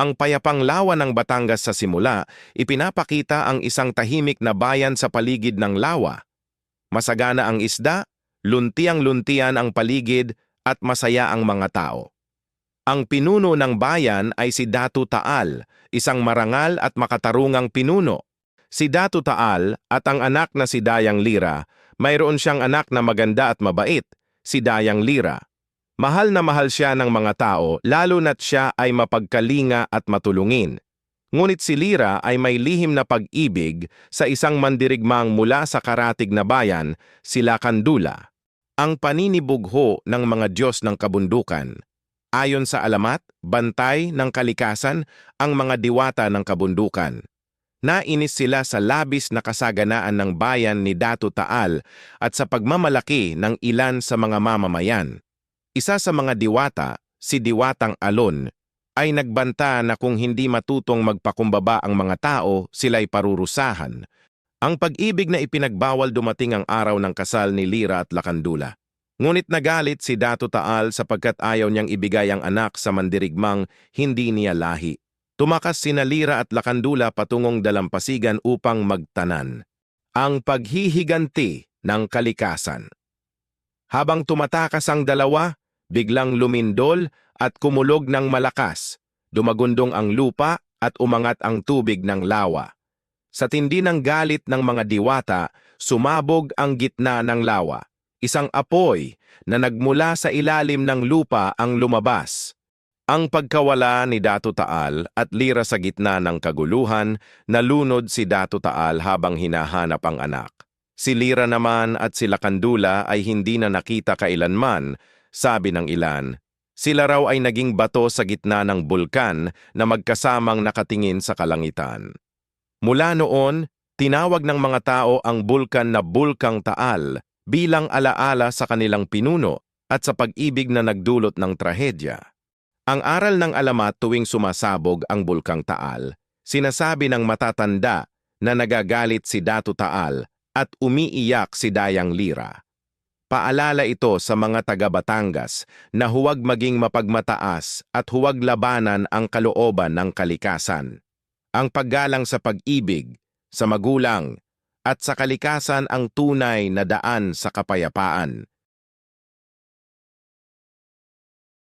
Ang payapang lawa ng Batangas sa simula, ipinapakita ang isang tahimik na bayan sa paligid ng lawa. Masagana ang isda, luntiang-luntian ang paligid at masaya ang mga tao. Ang pinuno ng bayan ay si Datu Taal, isang marangal at makatarungang pinuno. Si Datu Taal at ang anak na si Dayang Lira, mayroon siyang anak na maganda at mabait, si Dayang Lira. Mahal na mahal siya ng mga tao lalo na't siya ay mapagkalinga at matulungin. Ngunit si Lira ay may lihim na pag-ibig sa isang mandirigmang mula sa karatig na bayan, sila Kandula. Ang paninibugho ng mga Diyos ng kabundukan. Ayon sa alamat, bantay ng kalikasan ang mga diwata ng kabundukan. Nainis sila sa labis na kasaganaan ng bayan ni Datu Taal at sa pagmamalaki ng ilan sa mga mamamayan. Isa sa mga diwata, si Diwatang Alon, ay nagbanta na kung hindi matutong magpakumbaba ang mga tao, sila'y parurusahan. Ang pag-ibig na ipinagbawal dumating ang araw ng kasal ni Lira at Lakandula. Ngunit nagalit si Datu Taal sapagkat ayaw niyang ibigay ang anak sa mandirigmang hindi niya lahi. Tumakas sina Lira at Lakandula patungong dalampasigan upang magtanan. Ang paghihiganti ng kalikasan. Habang tumatakas ang dalawa, biglang lumindol at kumulog ng malakas. Dumagundong ang lupa at umangat ang tubig ng lawa. Sa tindi ng galit ng mga diwata, sumabog ang gitna ng lawa. Isang apoy na nagmula sa ilalim ng lupa ang lumabas. Ang pagkawala ni Datu Taal at lira sa gitna ng kaguluhan, nalunod si Datu Taal habang hinahanap ang anak. Si Lira naman at si Lakandula ay hindi na nakita kailanman, sabi ng ilan. Sila raw ay naging bato sa gitna ng bulkan na magkasamang nakatingin sa kalangitan. Mula noon, tinawag ng mga tao ang bulkan na Bulkang Taal bilang alaala sa kanilang pinuno at sa pag-ibig na nagdulot ng trahedya. Ang aral ng alamat tuwing sumasabog ang Bulkang Taal, sinasabi ng matatanda na nagagalit si Datu Taal at umiiyak si Dayang Lira. Paalala ito sa mga taga-Batangas na huwag maging mapagmataas at huwag labanan ang kalooban ng kalikasan. Ang paggalang sa pag-ibig, sa magulang, at sa kalikasan ang tunay na daan sa kapayapaan.